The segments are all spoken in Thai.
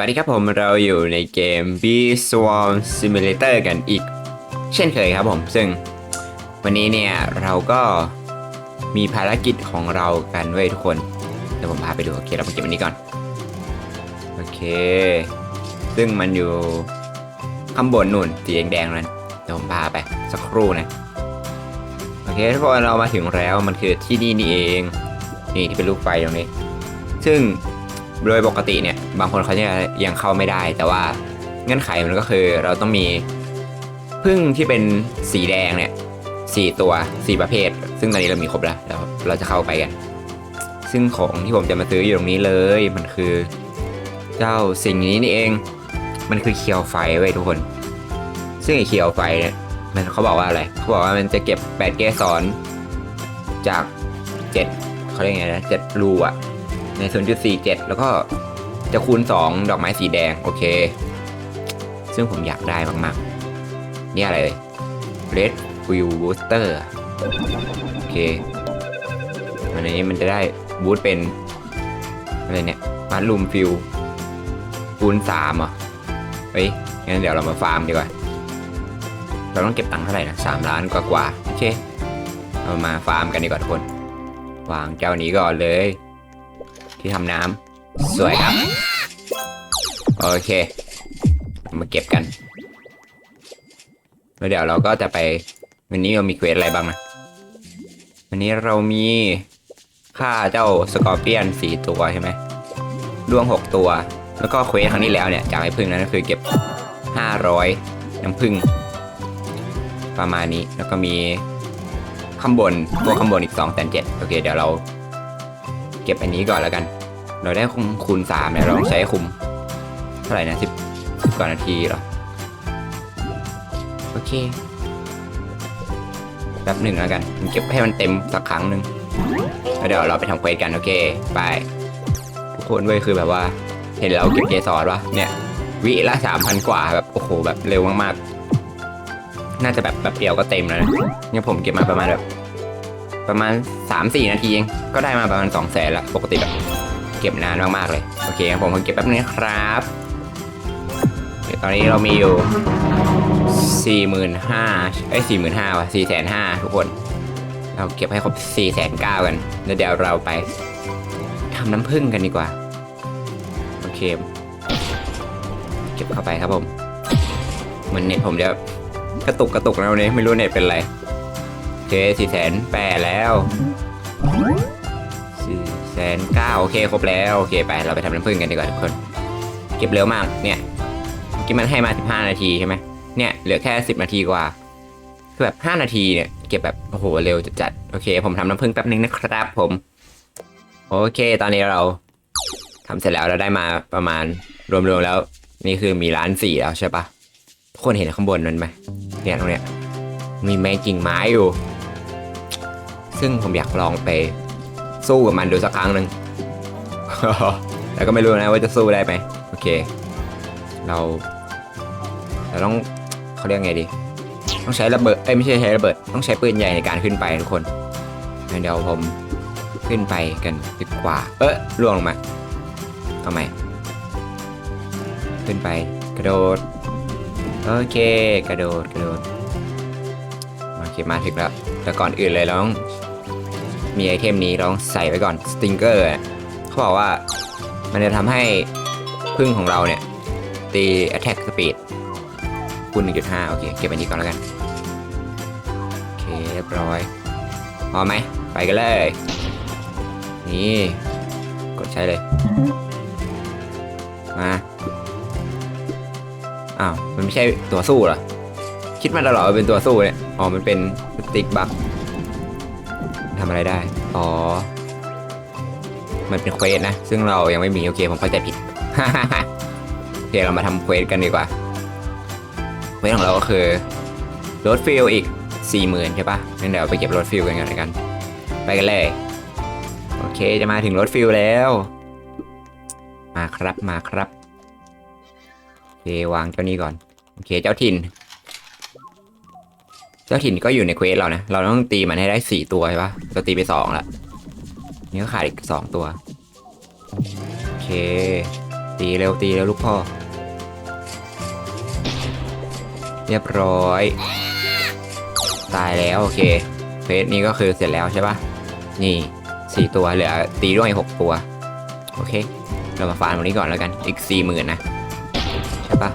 วัสดีครับผมเราอยู่ในเกม b Swarm Simulator กันอีก เช่นเคยครับผม ซึ่งวันนี้เนี่ยเราก็มีภารกิจของเรากันเว้ยทุกคนเดี๋ยวผมพาไปดู โอเค เราไปเก็บอันนี้ก่อน โอเค ซึ่งมันอยู่ข้างบนนู่นสีแดงๆนั้นเดี๋ยวผมพาไปสักครู่นะ โอเคทุกคนเรามาถึงแล้วมันคือที่นี่นี่เอง นี่ที่เป็นลูกไฟตรงนี้ ซึ่ง โดยปกติเนี่ยบางคนเขาจะยังเข้าไม่ได้ แต่ว่าเงื่อนไขมันก็คือเราต้องมีพึ่งที่เป็นสีแดงเนี่ยสี่ตัวสี่ประเภท ซึ่งตอนนี้เรามีครบแล้วแล้วเราจะเข้าไปกัน ซึ่งของที่ผมจะมาซื้ออยู่ตรงนี้เลยมันคือ เจ้าสิ่งนี้นี่เอง มันคือเคียวไฟไว้ทุกคน ซึ่งไอเคียวไฟเนี่ยมันเขาบอกว่าอะไรเขาบอกว่ามันจะเก็บแปดเกสรจากเจ็ดเขาเรียกไงนะเจ็ดรูอะ ใน 0.47 แล้วก็จะคูณ 2 ดอกไม้สีแดง โอเค ซึ่งผมอยากได้มากๆ นี่อะไรเลย Red Fuel Booster โอเคอันนี้มันจะได้บูสต์เป็นอะไรเนี่ยมารูมฟิลคูณ3อะเฮ้ย งั้นเดี๋ยวเรามาฟาร์มดีกว่า เราต้องเก็บตังค์เท่าไหร่นะสามล้านกว่ากว่าโอเค เรามาฟาร์มกันดีกว่าทุกคน วางเจ้านี้ก่อนเลย ที่ทำน้ำสวยครับ โอเค มาเก็บกัน แล้วเดี๋ยวเราก็จะไป วันนี้เรามีเควสอะไรบ้างนะ วันนี้เรามีฆ่าเจ้าสกอร์เปียนสี่ตัวใช่ไหมล่วงหกตัว แล้วก็เควสครั้งที่แล้วเนี่ย จากไอ้พึ่งนั้นก็คือเก็บห้าร้อยน้ำพึ่ง ประมาณนี้แล้วก็มีข้างบนพวข้างบนอีก2แสนเจ็ดโอเค เดี๋ยวเรา เก็บอันนี้ก่อนแล้วกัน เราได้คูณคูณสามเนี่ยเราต้องใช้คุม เท่าไหร่นะสิบสิบกว่านาทีเหรอ โอเคแป๊บหนึ่งแล้วกันผมเก็บให้มันเต็มสักครั้งหนึ่งแล้วเดี๋ยวเราไปทำเควสกันโอเค ไป ทุกคนเว้ยคือแบบว่า เห็นเราเก็บเกสรวะเนี่ย วิละสามพันกว่าแบบโอ้โหแบบเร็วมากๆ น่าจะแบบแบบเดียวก็เต็มแล้วนะเนี่ยผมเก็บมาประมาณแบบ ประมาณ 3-4 นาทีเอง ก็ได้มาประมาณ 2 0 0แสนละปกติแบบเก็บนานมากๆเลย โอเคงั้นผมขอเก็บแป๊บนึงนะครับเดี๋ยวตอนนี้เรามีอยู่ 45,000เอ้ย45,000ว่ะ4,500ทุกคน เราเก็บให้ครบ4,900กันแล้วเดี๋ยวเราไปทำน้ำผึ้งกันดีกว่า โอเค เก็บเข้าไปครับผม เหมือนเน็ตผมจะกระตุกกระตุกแล้ววันนี้ไม่รู้เน็ตเป็นไร เคสี่แสนแปดแล้วสี่แสนเก้าโอเคครบแล้ว โอเคไปเราไปทำน้ำผึ้งกันดีกว่าทุกคน เก็บเร็วมากเนี่ยกี้มันให้มาสิบห้านาทีใช่ไหมเนี่ยเหลือแค่สิบนาทีกว่าคือแบบห้านาทีเนี่ยเก็บแบบโอ้โหเร็วจัดๆโอเค ผมทำน้ำผึ้งแป๊บนึงนะครับผม โอเค ตอนนี้เราทำเสร็จแล้วเราได้มาประมาณรวมๆแล้ว นี่คือมีล้านสี่แล้วใช่ปะทุกคนเห็นข้างบนนั้นไหมเนี่ยตรงเนี้ยมีแมงกิ่งไม้อยู่ ซึ่งผมอยากลองไปสู้กับมันดูสักครั้งหนึ่งแต่ก็ไม่รู้นะว่าจะสู้ได้ไหมโอเค เราเราต้องเขาเรียกไงดี ต้องใช้ระเบิดเอ้ยไม่ใช่ใช้ระเบิด ต้องใช้ปืนใหญ่ในการขึ้นไปทุกคนงั้นเดี๋ยวผมขึ้นไปกันดีกว่า เอ๊ะล่วงลงมาเอาใหม่ขึ้นไปกระโดด โอเค กระโดดกระโดดโอเคมาถึงแล้ว แต่ก่อนอื่นเลยเราต้อง มีไอเทมนี้เราต้องใส่ไว้ก่อนสติงเกอร์เขาบอกว่ามันจะทำให้พึ่งของเราเนี่ย ตี attack speed คูณ1.5 โอเค เก็บอันนี้ก่อนแล้วกัน โอเค เรียบร้อย พอไหม ไปกันเลย นี่ กดใช้เลย มา อ้าว มันไม่ใช่ตัวสู้เหรอ คิดมาตลอดว่าเป็นตัวสู้เนี่ย อ๋อ มันเป็นสติ๊กบัคทำอะไรได้ อ๋อ มันเป็นเควสนะ ซึ่งเรายังไม่มี โอเค ผมเข้าใจผิด โอเค เรามาทำเควสกันดีกว่า เควสของเราก็คือรถฟิลอีก40,000ใช่ปะงั้นเดี๋ยวไปเก็บรถฟิลกันกันแล้วกัน ไปกันเลย โอเค จะมาถึงรถฟิลแล้ว มาครับ มาครับ โอเค วางเจ้านี้ก่อน โอเค เจ้าถิ่น เจ้าถิ่นก็อยู่ในเควสเรานะ เราต้องตีมันให้ได้สี่ตัวใช่ปะเราตีไปสองละนี่ก็ขาดอีกสองตัว โอเค ตีตีเร็วตีเร็วลูกพ่อ เรียบร้อย ตายแล้วโอเคเฟสนี้ก็คือเสร็จแล้วใช่ปะนี่สี่ตัวเหลือตีด้วยหกตัว โอเค เรามาฟาร์มตรงนี้ก่อนแล้วกัน อีกสี่หมื่นนะ ใช่ปะ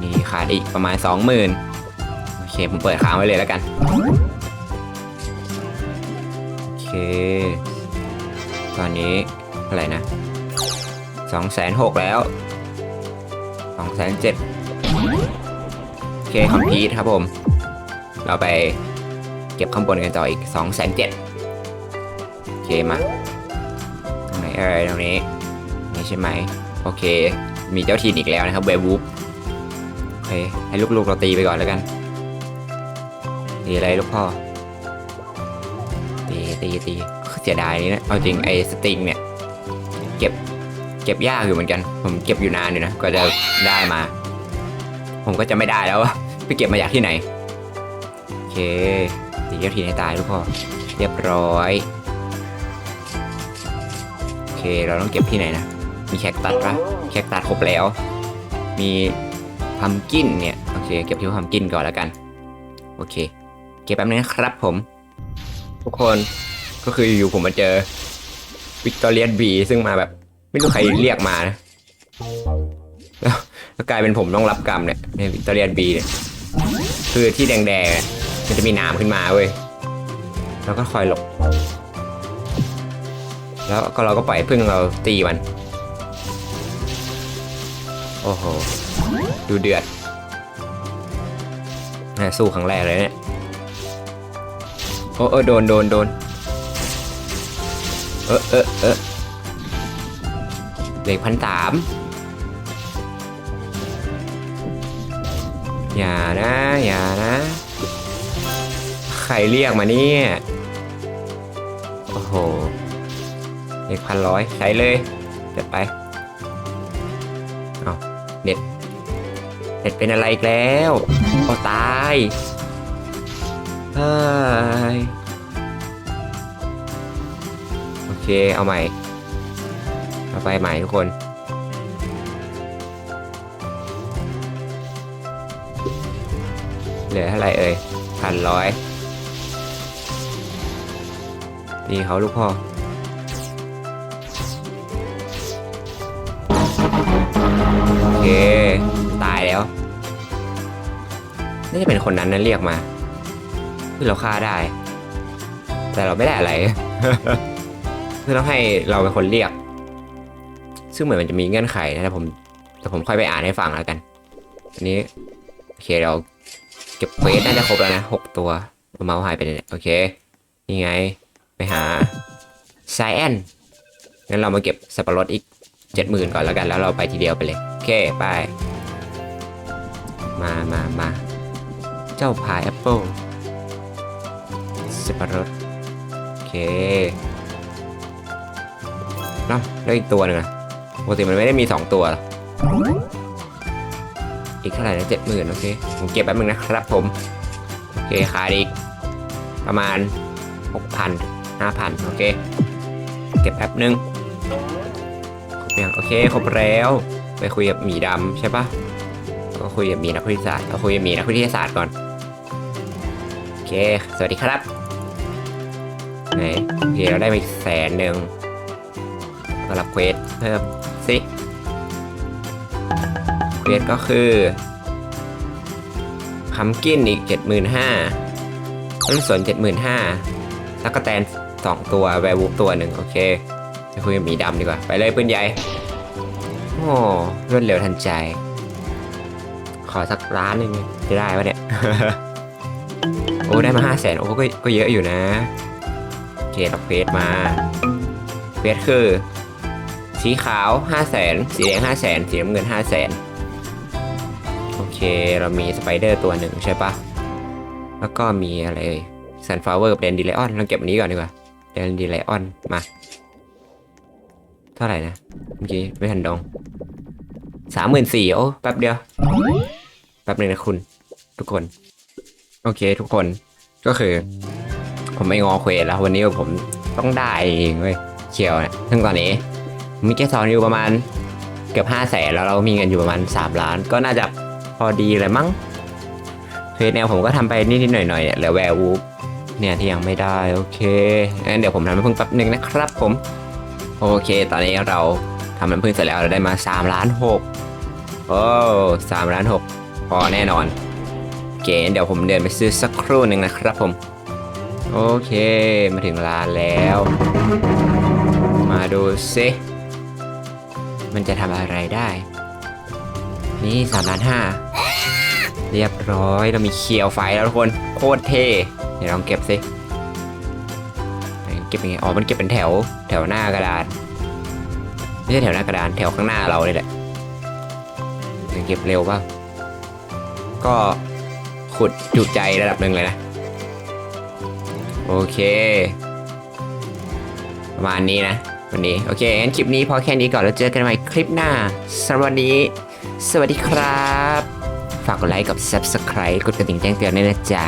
นี่ขาดอีกประมาณสองหมื่น เคผมเปิดค้างไว้เลยแล้วกัน โอเค ตอนนี้เท่าไรนะสองแสนหกแล้วสองแสนเจ็ดโอเคคอมพีทครับผม เราไปเก็บข้างบนกันต่ออีกสองแสนเจ็ดโอเคมาตรงไหนเอ่ยตรงนี้นี่ใช่ไหมโอเค มีเจ้าทีนอีกแล้วนะครับเววูฟโอเคให้ลูกๆเราตีไปก่อนแล้วกัน ตีอะไรลูกพ่อ ตีตีตีเสียดายนี่นะ เอาจริงไอ้สติงเนี่ย เก็บ เก็บยากอยู่เหมือนกัน ผมเก็บอยู่นานอยู่นะก็จะได้มา ผมก็จะไม่ได้แล้วอะไปเก็บมาจากที่ไหน โอเคตีเจ้าทีให้ตายลูกพ่อ เรียบร้อย โอเค เราต้องเก็บที่ไหนนะ มีแคคตัสปะแคคตัสครบแล้ว มีพัมกินเนี่ย โอเค เก็บที่พัมกินก่อนแล้วกัน โอเค เก็บแป๊บนึงนะครับผม ทุกคนก็คืออยู่ผมมาเจอวิกตอเรียนบีซึ่งมาแบบ ไม่รู้ใครเรียกมานะแล้วกลายเป็นผมต้องรับกรรมเนี่ยในวิกตอเรียนบีเนี่ยคือที่แดงๆ มันจะมีน้ำขึ้นมาเว้ยแล้วก็คอยหลบ แล้วก็เราก็ปล่อยพึ่งเราตีมัน โอ้โห ดูเดือดแม่สู้ครั้งแรกเลยเนี่ย โอ้เออโดนโดนโดนเออเออเออเหล็กพันสามอย่านะอย่านะ ใครเรียกมาเนี่ย โอ้โหเหล็กพันร้อยใช้เลยเดี๋ยวไปเอาเน็ตเน็ตเป็นอะไรอีกแล้วโอ้ตาย เฮ้ยโอเค เอาใหม่ เอาไปใหม่ทุกคน เหลือเท่าไหร่เอ่ยพันร้อย นี่เขาลูกพ่อ โอเค ตายแล้ว น่าจะเป็นคนนั้นนั่นเรียกมา คือเราฆ่าได้ แต่เราไม่ได้อะไรคือต้องให้เราเป็นคนเรียก ซึ่งเหมือนมันจะมีเงื่อนไขนะแต่ผมแต่ผมค่อยไปอ่านให้ฟังแล้วกันอันนี้โอเคเราเก็บเควสน่าจะครบแล้วนะหกตัวเมาส์หายไปเนี่ยโอเคนี่ไงไปหาไซแอนงั้นเรามาเก็บสับปะรดอีกเจ็ดหมื่นก่อนแล้วกันแล้วเราไปทีเดียวไปเลยโอเคไปมามามาเจ้าพายแอปเปิล สับปะรดโอเคเนาะแล้วอีกตัวหนึ่งอะปกติมันไม่ได้มีสองตัวหรออีกเท่าไหร่นะเจ็ดหมื่นโอเค ผมเก็บแป๊บนึงนะครับผม โอเคขายอีก ประมาณหกพันห้าพันโอเค เก็บแป๊บนึงครบยังโอเค ครบแล้ว ไปคุยกับหมีดำใช่ปะก็คุยกับหมีนักวิทยาศาสตร์เราคุยกับหมีนักวิทยาศาสตร์ก่อน โอเค สวัสดีครับ ไหนโอเคเราได้มาอีกแสนหนึ่งก็รับเควสเพิ่มสิเควสก็คือคัมกินอีกเจ็ดหมื่นห้าต้นสนเจ็ดหมื่นห้าแล้วก็แตนสองตัวแวร์วูฟตัวหนึ่งโอเคไปคุยกับหมีดำดีกว่า ไปเลยปืนใหญ่ โอ้รวดเร็วทันใจ ขอสักล้านหนึ่งจะได้ปะเนี่ย โอ้ ได้มาห้าแสนโอ้ก็ก็เยอะอยู่นะ โอเครับเควสมาเควสคือ สีขาวห้าแสนสีแดงห้าแสนสีน้ำเงินห้าแสนโอเค เรามีสไปเดอร์ตัวหนึ่งใช่ปะแล้วก็มีอะไรซันฟลาวเวอร์กับแดนดีไลออนเราเก็บอันนี้ก่อนดีกว่าแดนดีไลออนมา เท่าไหร่นะเมื่อกี้ไม่ทันดองสามหมื่นสี่โอ้แป๊บเดียวแป๊บหนึงนะคุณ ทุกคน โอเคทุกคนก็คือ ผมไม่งอเควสแล้ววันนี้ผมต้องได้เองเว้ยเคียวเนี่ยซึ่งตอนนี้ มีแค่สอนอยู่ประมาณเกือบห้าแสนแล้วเรามีเงินอยู่ประมาณสามล้าน ก็น่าจะพอดีเลยมั้งเฟสแนวผมก็ทำไปนิดๆหน่อยๆเนี่ยเหลือแวร์วูฟเนี่ยที่ยังไม่ได้โอเคงั้นเดี๋ยวผมทำน้ำพึ่งแป๊บหนึ่งนะครับผม โอเค ตอนนี้เราทำน้ำพึ่งเสร็จแล้วเราได้มา3ล้าน6โอ้สามล้าน6พอแน่นอนโอเคเดี๋ยวผมเดินไปซื้อสักครู่หนึ่งนะครับผม โอเค มาถึงร้านแล้ว มาดูซิมันจะทำอะไรได้ นี่สามล้านห้าเรียบร้อยเรามีเคียวไฟแล้วทุกคนโคตรเท่เดี๋ยวลองเก็บสิเก็บยังไงอ๋อมันเก็บเป็นแถวแถวหน้ากระดานไม่ใช่แถวหน้ากระดานแถวข้างหน้าเราเลยแหละเก็บเร็วป่าก็ขุดจุใจระดับหนึ่งเลยนะ โอเค ประมาณนี้นะ วันนี้ โอเคงั้นคลิปนี้พอแค่นี้ก่อน แล้วเจอกันใหม่คลิปหน้าสำหรับวันนี้ สวัสดีครับ ฝากกดไลค์กับ Subscribe กดกระดิ่งแจ้งเตือนด้วยนะจ๊ะ